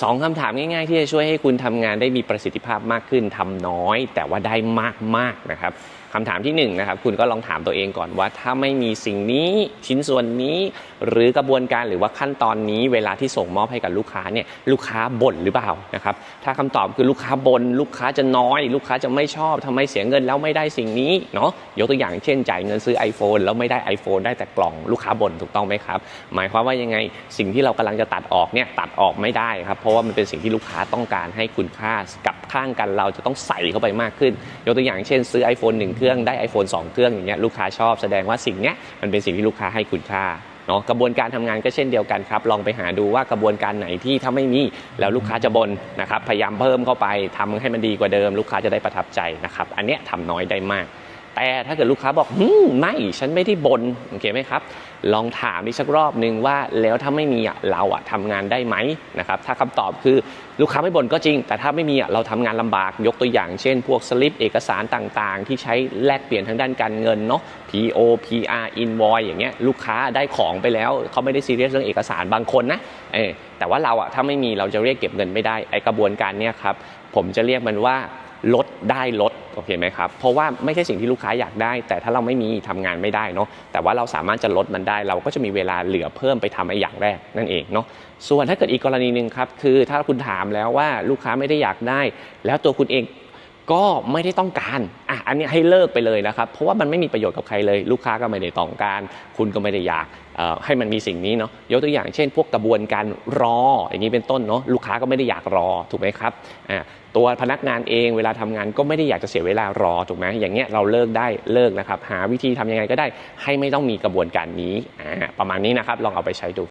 สองคำถามง่ายๆ ที่จะช่วยให้คุณทำงานได้มีประสิทธิภาพมากขึ้นทำน้อย แต่ว่าได้มากๆนะครับ คำถามที่หนึ่งนะครับคุณก็ลองถามตัวเองก่อนว่า ถ้าไม่มีสิ่งนี้ชิ้นส่วนนี้ หรือกระบวนการหรือว่าขั้นตอนนี้เวลาที่ส่งมอบให้กับลูกค้าเนี่ยลูกค้าบ่นหรือเปล่านะครับถ้าคำตอบคือลูกค้าบน่นลูกค้าจะน้อย ลูกค้าจะไม่ชอบทำไมเสียเงินแล้วไม่ได้สิ่งนี้เนาะยกตัวอย่างเช่นจ่ายเงินซื้อ iPhone แล้วไม่ได้ iPhone ได้แต่กล่องลูกค้าบ่นถูกต้องไหมครับ หมายความว่ายังไงสิ่งที่เรากำลังจะตัดออกเนี่ยตัดออกไม่ได้ครับเพราะว่ามันเป็นสิ่งที่ลูกค้าต้องการให้คุณค่ากับข้างกันเราจะต้องใส่เข้าไปมากขึ้น ยกตัวอย่างเช่น ซื้อ iPhone 1เรื่อง ได้ iPhone 2 เครื่องอย่างเงี้ยลูกค้าชอบแสดงว่าสิ่งเนี้ยมันเป็นสิ่งที่ลูกค้าให้คุณค่าเนาะกระบวนการทำงานก็เช่นเดียวกันครับ ลองไปหาดูว่ากระบวนการไหนที่ถ้าไม่มีแล้วลูกค้าจะบน่นนะครับ พยายามเพิ่มเข้าไปทำให้มันดีกว่าเดิม ลูกค้าจะได้ประทับใจนะครับ อันเนี้ยทำน้อยได้มาก แต่ถ้าเกิดลูกค้าบอกหืมไม่ฉันไม่ได้บนโอเคไหมครับ ลองถามอีกสักรอบหนึ่งว่าแล้วถ้าไม่มีอะเราอะทำงานได้ไหมนะครับถ้าคำตอบคือลูกค้าไม่บ่นก็จริง แต่ถ้าไม่มีอะเราทำงานลำบากยกตัวอย่างเช่น พวกสลิปเอกสารต่างๆ ที่ใช้แลกเปลี่ยนทางด้านการเงินเนาะ PO PR invoice อย่างเงี้ยลูกค้าได้ของไปแล้วเขาไม่ได้ซีเรียสเรื่องเอกสารบางคนนะเออแต่ว่าเราอะถ้าไม่มีเราจะเรียกเก็บเงินไม่ได้ไอกระบวนการเนี้ยครับผมจะเรียกมันว่าลดได้ลด โอเคไหมครับ เพราะว่าไม่ใช่สิ่งที่ลูกค้าอยากได้ แต่ถ้าเราไม่มีทำงานไม่ได้เนาะแต่ว่าเราสามารถจะลดมันได้ เราก็จะมีเวลาเหลือเพิ่มไปทำไอ้อย่างแรกนั่นเองเนาะส่วนถ้าเกิดอีกกรณีหนึ่งครับคือถ้าคุณถามแล้วว่าลูกค้าไม่ได้อยากได้ แล้วตัวคุณเอง ก็ไม่ได้ต้องการอะอันนี้ให้เลิกไปเลยนะครับ เพราะว่ามันไม่มีประโยชน์กับใครเลย ลูกค้าก็ไม่ได้ต้องการ คุณก็ไม่ได้อยากให้มันมีสิ่งนี้เนาะยกตัวอย่างเช่น พวกกระบวนการรอ อย่างนี้เป็นต้นเนาะลูกค้าก็ไม่ได้อยากรอถูกไหมครับอ่าตัวพนักงานเองเวลาทำงานก็ไม่ได้อยากจะเสียเวลารอถูกไหมอย่างเงี้ยเราเลิกได้เลิกนะครับ หาวิธีทำยังไงก็ได้ ให้ไม่ต้องมีกระบวนการนี้อ่าประมาณนี้นะครับลองเอาไปใช้ดู